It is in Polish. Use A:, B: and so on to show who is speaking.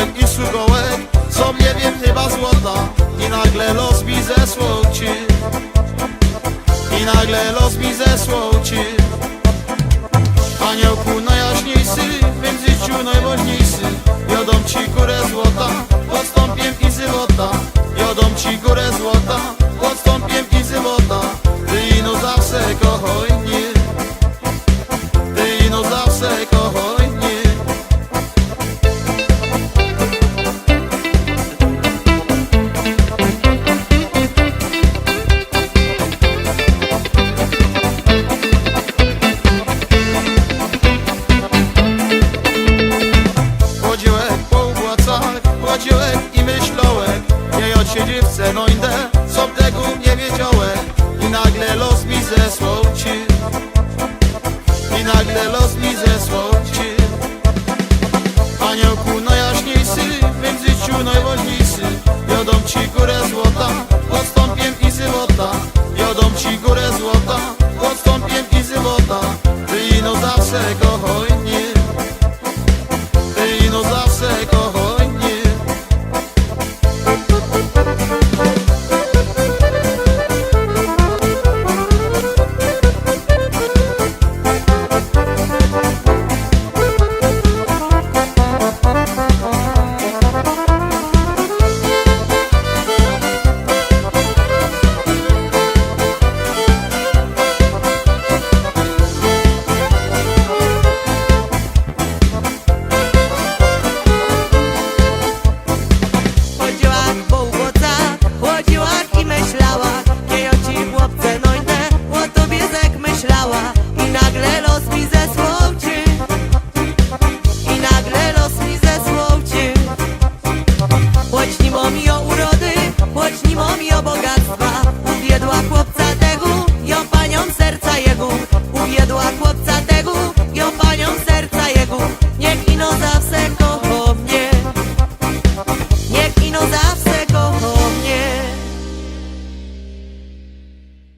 A: Słówek i sugołek Są nie wiem chyba złota. I nagle los mi zesłał ci I nagle los mi zesłał ci Aniołku najjaśniejszy W tym życiu najważniejszy. Jodą ci kurę Siedzibce no indę, co tego nie wiedziałem. I nagle los mi zesłał ci. I nagle los mi zesłał